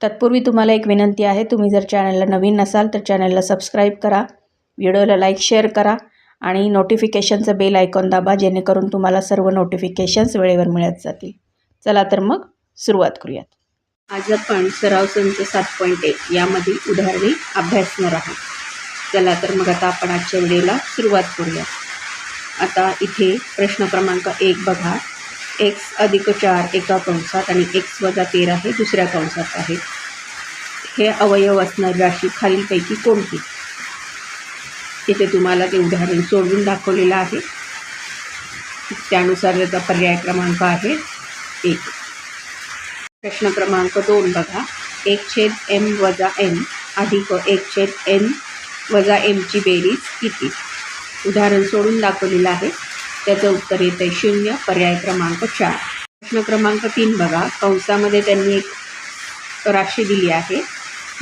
तत्पूर्वी तुम्हाला एक विनंती आहे तुम्ही जर चॅनलला नवीन नसाल तर चॅनलला सबस्क्राईब करा व्हिडिओला लाईक शेअर करा आणि नोटिफिकेशनचं बेल आयकॉन दाबा जेणेकरून तुम्हाला सर्व नोटिफिकेशन्स वेळेवर मिळत जातील. चला तर मग सुरुवात करूयात. आज आपण सराव संच सात पॉईंट एक यामधील उदाहरणे अभ्यासणार आहोत. चला तर मग आता आपण आजच्या वेळेला सुरुवात करूया आता इथे प्रश्न क्रमांक एक बघा. एक्स अधिक चार एका कंसात आणि एक्स वजा तेरा हे दुसऱ्या कंसात आहे. हे अवयव असणारी राशी खालीलपैकी कोणती? तिथे तुम्हाला ते उदाहरण सोडवून दाखवलेलं आहे. त्यानुसार त्याचा पर्याय क्रमांक आहे एक. प्रश्न क्रमांक दोन बघा. एक छेद एम वजा एम अधिक एक छेद एन वजा एमची बेरीज किती? उदाहरण सोडून दाखवलेलं आहे. त्याचं उत्तर येतं आहे शून्य पर्याय क्रमांक चार. प्रश्न क्रमांक तीन बघा. कंसामध्ये त्यांनी एक राशी दिली आहे.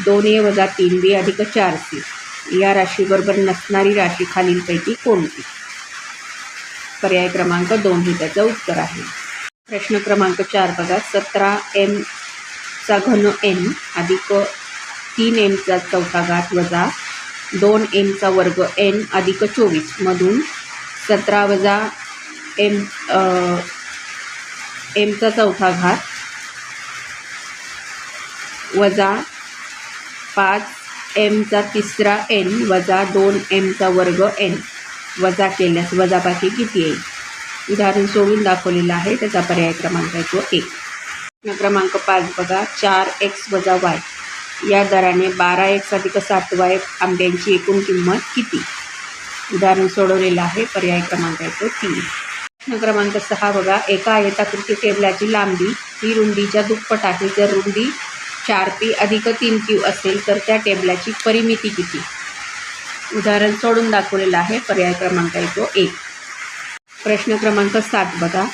दोन ए वजा तीन बी अधिक चार सी. या राशीबरोबर नसणारी राशी खालीलपैकी कोणती? पर्याय क्रमांक दोन हे त्याचं उत्तर आहे. प्रश्न क्रमांक चार बघा. सतरा एमचा घन एम अधिक तीन एमचा चौथा घात वजा दोन एमचा वर्ग एन अधिक चोवीस. मधून सतरा वजा एम एमचा चौथा घात. वजा पाच एमचा तिसरा एन वजा दोन एमचा वर्ग एन. वजा केल्यास वजाबाकी किती येईल? उदाहरण सोडून दाखवलेलं आहे. त्याचा पर्याय क्रमांक आहे तो एक. क्रमांक पाच बघा. चार एक्स वजा वाय. या दराने बारा एक्स अधिक सात वाय आंब्यांची एकूण किंमत किती? उदाहरण सोडवलेलं आहे. पर्याय क्रमांक येतो तीन. प्रश्न क्रमांक सहा बघा. एका आयताकृती टेबलाची लांबी ही रुंदीच्या दुप्पट आहे. जर रुंदी चार पी अधिक तीन क्यू असेल तर त्या टेबलाची परिमिती किती? उदाहरण सोडून दाखवलेलं आहे. पर्याय क्रमांक येतो एक. प्रश्न क्रमांक सात बघा.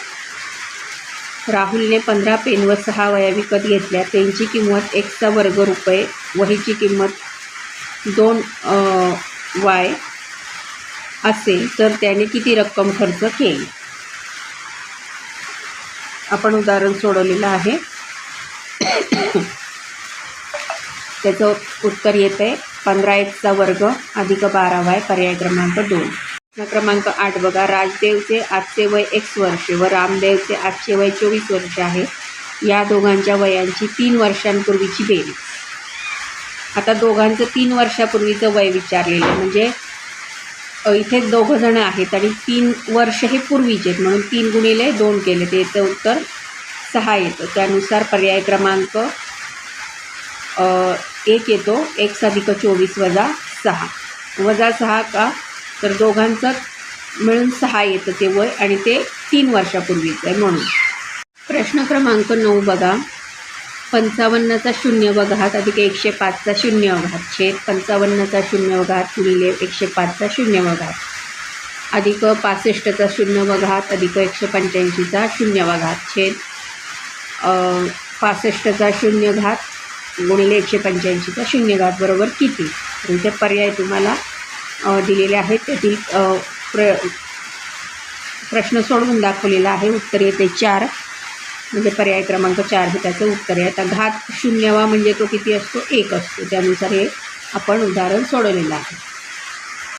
राहुलने पंधरा पेन व सहा वया विकत घेतल्या. त्यांची किंमत एकचा वर्ग रुपये वहीची किंमत दोन वाय असेल तर त्याने किती रक्कम खर्च केली? आपण उदाहरण सोडवलेलं आहे. त्याचं उत्तर येत आहे पंधरा एकचा वर्ग अधिक बारा वाय पर्याय क्रमांक दोन. प्रश्न क्रमांक आठ बघा. राजदेवचे आजचे वय एक्स वर्षे व रामदेवचे आजचे वय चोवीस वर्ष आहे. या दोघांच्या वयांची तीन वर्षांपूर्वीची बेरीज. आता दोघांचं तीन वर्षापूर्वीचं वय विचारलेलं आहे. म्हणजे इथे दोघं जण आहेत आणि तीन वर्ष हे पूर्वीचे आहेत. म्हणून तीन गुणिले दोन केले. ते याचं उत्तर सहा येतं. त्यानुसार पर्याय क्रमांक एक येतो. एक अधिक चोवीस वजा सहा. वजा सहा का? तर दोघांचं मिळून सहा येतं ते वय आणि ते तीन वर्षापूर्वीचं आहे म्हणून. प्रश्न क्रमांक नऊ बघा. पंचावन्नचा शून्य व घात अधिक एकशे पाचचा शून्य व घात छेद. पंचावन्नचा शून्य वघात घात गुणिले एकशे पाचचा शून्य वघात घात अधिक पासष्टचा शून्य व घात अधिक एकशे पंच्याऐंशीचा शून्य वघात घात छेद पासष्टचा शून्य घात गुणिले एकशे पंच्याऐंशीचा शून्य घात बरोबर किती? तर इथे पर्याय तुम्हाला दिलेले आहेत त्यातील प्र प्रश्न सोडवून दाखवलेला आहे. उत्तर येते चार. म्हणजे पर्याय क्रमांक चार हे त्याचं उत्तर आहे. आता घात शून्यवा म्हणजे तो किती असतो? एक असतो. त्यानुसार हे आपण उदाहरण सोडवलेलं आहे.